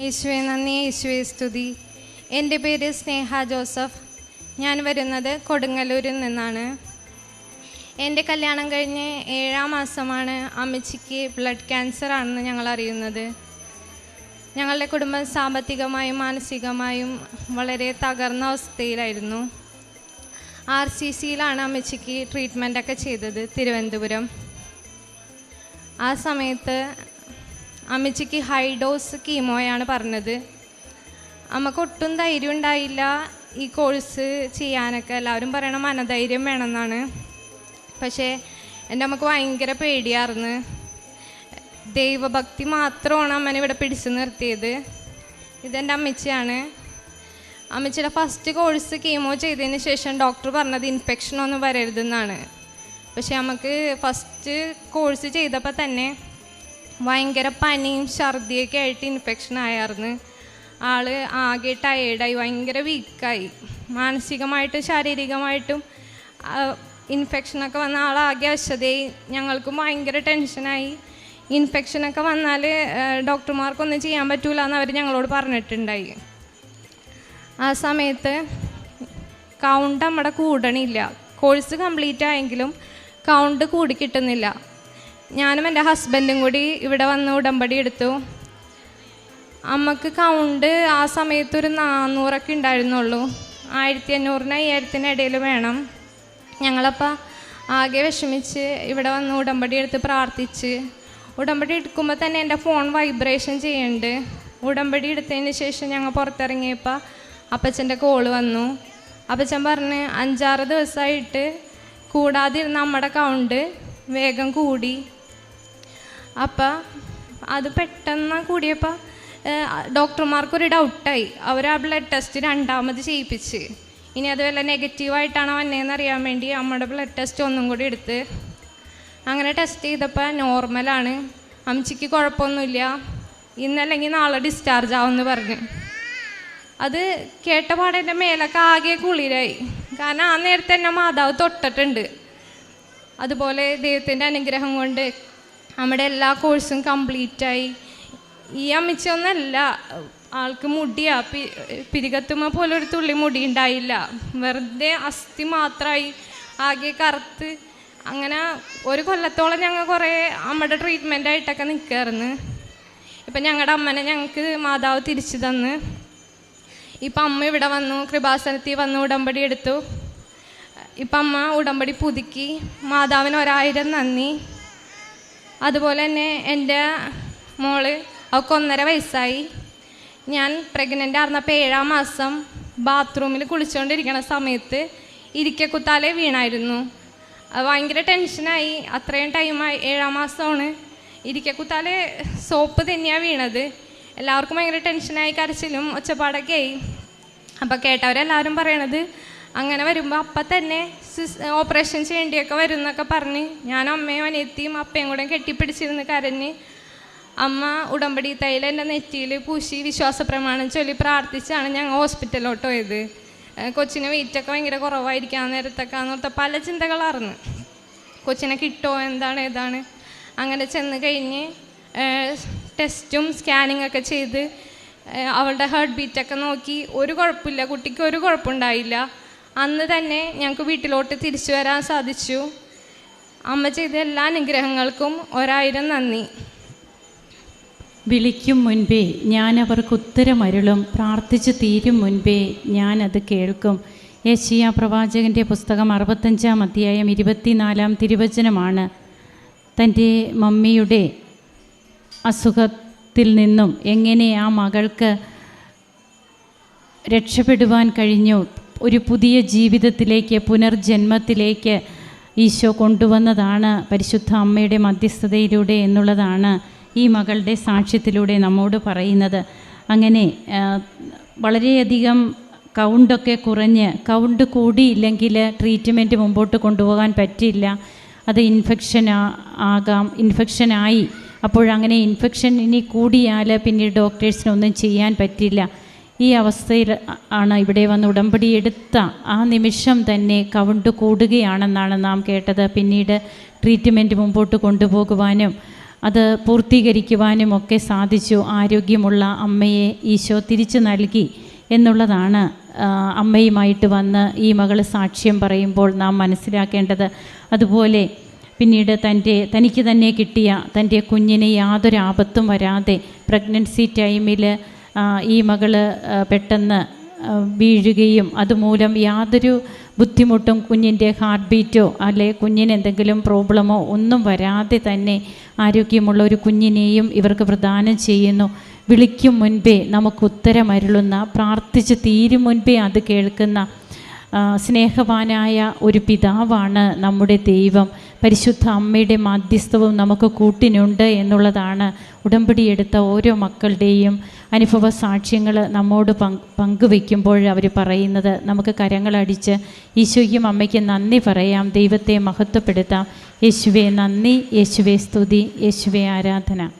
യേശുവെ നന്ദി. യേശുവെ സ്തുതി. എന്റെ പേര് സ്നേഹ ജോസഫ്. ഞാൻ വരുന്നത് കൊടുങ്ങല്ലൂരിൽ നിന്നാണ്. എന്റെ കല്യാണം കഴിഞ്ഞ് ഏഴാം മാസമാണ് അമ്മച്ചിക്ക് ബ്ലഡ് ക്യാൻസർ ആണെന്ന് ഞങ്ങൾ അറിയുന്നത്. ഞങ്ങളുടെ കുടുംബം സാമ്പത്തികമായും മാനസികമായും വളരെ തകർന്ന അവസ്ഥയിലായിരുന്നു. ആർ സി സിയിലാണ് അമ്മച്ചിക്ക് ട്രീറ്റ്മെന്റൊക്കെ ചെയ്തത് തിരുവനന്തപുരം. ആ സമയത്ത് അമ്മച്ചിക്ക് ഹൈ ഡോസ് കീമോയാണ് പറഞ്ഞത്. അമ്മയ്ക്ക് ഒട്ടും ധൈര്യം ഉണ്ടായില്ല ഈ കോഴ്സ് ചെയ്യാനൊക്കെ. എല്ലാവരും പറയണ മനധൈര്യം വേണമെന്നാണ്. പക്ഷേ എന്റെ അമ്മയ്ക്ക് ഭയങ്കര പേടിയായിരുന്നു. ദൈവഭക്തി മാത്രമാണ് അമ്മനെ ഇവിടെ പിടിച്ചു നിർത്തിയത്. ഇതെന്റെ അമ്മച്ചിയാണ്. അമ്മച്ചിയുടെ ഫസ്റ്റ് കോഴ്സ് കീമോ ചെയ്തതിന് ശേഷം ഡോക്ടർ പറഞ്ഞത് ഇൻഫെക്ഷൻ ഒന്നും വരരുതെന്നാണ്. പക്ഷേ നമുക്ക് ഫസ്റ്റ് കോഴ്സ് ചെയ്തപ്പോൾ തന്നെ ഭയങ്കര പനിയും ഛർദിയൊക്കെ ആയിട്ട് ഇൻഫെക്ഷൻ ആയായിരുന്നു ആൾ ആകെ ടയേർഡായി ഭയങ്കര വീക്കായി മാനസികമായിട്ടും ശാരീരികമായിട്ടും ഇൻഫെക്ഷനൊക്കെ വന്ന ആളാകെ വശതയായി ഞങ്ങൾക്കും ഭയങ്കര ടെൻഷനായി ഇൻഫെക്ഷനൊക്കെ വന്നാൽ ഡോക്ടർമാർക്കൊന്നും ചെയ്യാൻ പറ്റൂല എന്ന് അവർ ഞങ്ങളോട് പറഞ്ഞിട്ടുണ്ടായി. ആ സമയത്ത് കൗണ്ട് നമ്മുടെ കൂടണില്ല. കോഴ്സ് കംപ്ലീറ്റ് ആയെങ്കിലും കൗണ്ട് കൂടി കിട്ടുന്നില്ല. ഞാനും എന്റെ ഹസ്ബൻഡും കൂടി ഇവിടെ വന്ന് ഉടമ്പടി എടുത്തു. അമ്മയ്ക്ക് കൗണ്ട് ആ സമയത്തൊരു നാന്നൂറൊക്കെ ഉണ്ടായിരുന്നുള്ളൂ. ആയിരത്തി അഞ്ഞൂറിന് അയ്യായിരത്തിന് ഇടയിൽ വേണം. ഞങ്ങളപ്പോൾ ആകെ വിഷമിച്ച് ഇവിടെ വന്ന് ഉടമ്പടി എടുത്ത് പ്രാർത്ഥിച്ച്. ഉടമ്പടി എടുക്കുമ്പോൾ തന്നെ എന്റെ ഫോൺ വൈബ്രേഷൻ ചെയ്യുന്നുണ്ട്. ഉടമ്പടി എടുത്തതിന് ശേഷം ഞങ്ങൾ പുറത്തിറങ്ങിയപ്പോൾ അപ്പച്ചന്റെ കോൾ വന്നു. അപ്പച്ചൻ പറഞ്ഞ് അഞ്ചാറ് ദിവസമായിട്ട് കൂടാതിരുന്ന നമ്മുടെ കൗണ്ട് വേഗം കൂടി. അപ്പം അത് പെട്ടെന്ന് കൂടിയപ്പോൾ ഡോക്ടർമാർക്കൊരു ഡൗട്ടായി. അവർ ആ ബ്ലഡ് ടെസ്റ്റ് രണ്ടാമത് ചെയ്യിപ്പിച്ച്. ഇനി അത് വല്ല നെഗറ്റീവായിട്ടാണോ വന്നതെന്ന് അറിയാൻ വേണ്ടി അമ്മയുടെ ബ്ലഡ് ടെസ്റ്റ് ഒന്നും കൂടി എടുത്ത് അങ്ങനെ ടെസ്റ്റ് ചെയ്തപ്പോൾ നോർമലാണ്. അമ്മച്ചിക്ക് കുഴപ്പമൊന്നുമില്ല. ഇന്നല്ലെങ്കിൽ നാളെ ഡിസ്ചാർജ് ആവുമെന്ന് പറഞ്ഞു. അത് കേട്ട പാടെ എന്റെ മേലൊക്കെ ആകെ കുളിരായി. കാരണം ആ നേരത്തെ എന്നെ മാതാവ് തൊട്ടിട്ടുണ്ട്. അതുപോലെ ദൈവത്തിന്റെ അനുഗ്രഹം കൊണ്ട് നമ്മുടെ എല്ലാ കോഴ്സും കംപ്ലീറ്റായി ഈ അമ്മച്ചൊന്നല്ല ആൾക്ക് മുടിയാ. പി പിരികത്തുമ്മ പോലെ ഒരു തുള്ളി മുടി ഉണ്ടായില്ല. വെറുതെ അസ്ഥി മാത്രമായി ആകെ കറുത്ത് അങ്ങനെ ഒരു കൊല്ലത്തോളം ഞങ്ങൾ കുറേ അമ്മയുടെ ട്രീറ്റ്മെന്റ് ആയിട്ടൊക്കെ നിൽക്കായിരുന്നു ഇപ്പം ഞങ്ങളുടെ അമ്മനെ ഞങ്ങൾക്ക് മാതാവ് തിരിച്ചു തന്ന്. ഇപ്പം അമ്മ ഇവിടെ വന്നു കൃപാസനത്തിൽ വന്ന് ഉടമ്പടി എടുത്തു. ഇപ്പം അമ്മ ഉടമ്പടി പുതുക്കി. മാതാവിന് ഒരായിരം നന്ദി. അതുപോലെ തന്നെ എന്റെ മോൾ അവൾക്ക് ഒന്നര വയസ്സായി. ഞാൻ പ്രഗ്നന്റ് ആയിരുന്നപ്പോൾ ഏഴാം മാസം ബാത്റൂമിൽ കുളിച്ചുകൊണ്ടിരിക്കുന്ന സമയത്ത് ഇരിക്കക്കുത്താലേ വീണായിരുന്നു. ഭയങ്കര ടെൻഷനായി അത്രയും ടൈമായി ഏഴാം മാസമാണ്. ഇരിക്കക്കുത്താലെ സോപ്പ് തന്നെയാണ് വീണത്. എല്ലാവർക്കും ഭയങ്കര ടെൻഷനായി കരച്ചിലും ഒച്ചപ്പാടൊക്കെ ആയി. അപ്പോൾ കേട്ടവരെല്ലാവരും പറയണത് അങ്ങനെ വരുമ്പോൾ അപ്പം തന്നെ ഓപ്പറേഷൻ ചെയ്യേണ്ടിയൊക്കെ വരും എന്നൊക്കെ പറഞ്ഞ് ഞാൻ അമ്മയും അനിയത്തിയും അപ്പയും കൂടെ കെട്ടിപ്പിടിച്ചിരുന്ന് കരഞ്ഞ് അമ്മ ഉടമ്പടി തൈല എന്റെ നെറ്റിയിൽ പൂശി വിശ്വാസ പ്രമാണം ചൊല്ലി പ്രാർത്ഥിച്ചാണ് ഞങ്ങൾ ഹോസ്പിറ്റലിലോട്ട് പോയത്. കൊച്ചിനെ വെയിറ്റൊക്കെ ഭയങ്കര കുറവായിരിക്കാൻ നേരത്തൊക്കെ അന്നത്തെ പല ചിന്തകളായിരുന്നു. കൊച്ചിനെ കിട്ടുമോ എന്താണ് ഏതാണ് അങ്ങനെ ചെന്ന് കഴിഞ്ഞ് ടെസ്റ്റും സ്കാനിങ് ഒക്കെ ചെയ്ത് അവളുടെ ഹാർട്ട് ബീറ്റൊക്കെ നോക്കി. ഒരു കുഴപ്പമില്ല കുട്ടിക്ക് ഒരു കുഴപ്പമുണ്ടായില്ല. അന്ന് തന്നെ ഞങ്ങൾക്ക് വീട്ടിലോട്ട് തിരിച്ചു വരാൻ സാധിച്ചു. അമ്മ ചെയ്ത എല്ലാ അനുഗ്രഹങ്ങൾക്കും ഒരായിരം നന്ദി. വിളിക്കും മുൻപേ ഞാൻ അവർക്ക് ഉത്തരമരുളും പ്രാർത്ഥിച്ചു തീരും മുൻപേ ഞാൻ അത് കേൾക്കും. യേശിയ പ്രവാചകന്റെ പുസ്തകം അറുപത്തഞ്ചാം അധ്യായം ഇരുപത്തിനാലാം തിരുവചനമാണ്. തന്റെ മമ്മിയുടെ അസുഖത്തിൽ നിന്നും എങ്ങനെ ആ മകൾക്ക് രക്ഷപ്പെടുവാൻ കഴിഞ്ഞു? ഒരു പുതിയ ജീവിതത്തിലേക്ക് പുനർജന്മത്തിലേക്ക് ഈശോ കൊണ്ടുവന്നതാണ് പരിശുദ്ധ അമ്മയുടെ മധ്യസ്ഥതയിലൂടെ എന്നുള്ളതാണ് ഈ മകളുടെ സാക്ഷ്യത്തിലൂടെ നമ്മോട് പറയുന്നത്. അങ്ങനെ വളരെയധികം കൗണ്ടൊക്കെ കുറഞ്ഞ് കൗണ്ട് കൂടിയില്ലെങ്കിൽ ട്രീറ്റ്മെന്റ് മുമ്പോട്ട് കൊണ്ടുപോകാൻ പറ്റില്ല അത് ഇൻഫെക്ഷൻ ആകാം ഇൻഫെക്ഷനായി അപ്പോഴങ്ങനെ ഇൻഫെക്ഷൻ ഇനി കൂടിയാൽ പിന്നീട് ഡോക്ടേഴ്സിനൊന്നും ചെയ്യാൻ പറ്റില്ല ഈ അവസ്ഥയിൽ ആണ് ഇവിടെ വന്ന് ഉടമ്പടി എടുത്ത ആ നിമിഷം തന്നെ കൗണ്ട് കൂടുകയാണെന്നാണ് നാം കേട്ടത്. പിന്നീട് ട്രീറ്റ്മെന്റ് മുമ്പോട്ട് കൊണ്ടുപോകുവാനും അത് പൂർത്തീകരിക്കുവാനും ഒക്കെ സാധിച്ചു. ആരോഗ്യമുള്ള അമ്മയെ ഈശോ തിരിച്ചു നൽകി എന്നുള്ളതാണ് അമ്മയുമായിട്ട് വന്ന് ഈ മകൾ സാക്ഷ്യം പറയുമ്പോൾ നാം മനസ്സിലാക്കേണ്ടത്. അതുപോലെ പിന്നീട് തന്റെ തനിക്ക് തന്നെ കിട്ടിയ തന്റെ കുഞ്ഞിനെ യാതൊരു ആപത്തും വരാതെ പ്രഗ്നൻസി ടൈമിൽ ഈ മകൾ പെട്ടെന്ന് വീഴുകയും അതുമൂലം യാതൊരു ബുദ്ധിമുട്ടും കുഞ്ഞിന്റെ ഹാർട്ട് ബീറ്റോ അല്ലെ കുഞ്ഞിന് എന്തെങ്കിലും പ്രോബ്ലമോ ഒന്നും വരാതെ തന്നെ ആരോഗ്യമുള്ള ഒരു കുഞ്ഞിനെയും ഇവർക്ക് പ്രദാനം ചെയ്യുന്നു. വിളിക്കും മുൻപേ നമുക്ക് ഉത്തരമരുളുന്ന പ്രാർത്ഥിച്ച് തീരും മുൻപേ അത് കേൾക്കുന്ന സ്നേഹവാനായ ഒരു പിതാവാണ് നമ്മുടെ ദൈവം. പരിശുദ്ധ അമ്മയുടെ മാധ്യസ്ഥവും നമുക്ക് കൂട്ടിനുണ്ട് എന്നുള്ളതാണ് ഉടമ്പടിയെടുത്ത ഓരോ മക്കളുടെയും അനുഭവ സാക്ഷ്യങ്ങൾ നമ്മോട് പങ്ക് പങ്കുവെക്കുമ്പോൾ അവർ പറയുന്നത് നമുക്ക് കരങ്ങളടിച്ച് ഈശോയ്ക്കും അമ്മയ്ക്ക് നന്ദി പറയാം. ദൈവത്തെ മഹത്വപ്പെടുത്താം. യേശുവെ നന്ദി. യേശുവെ സ്തുതി. യേശുവെ ആരാധന.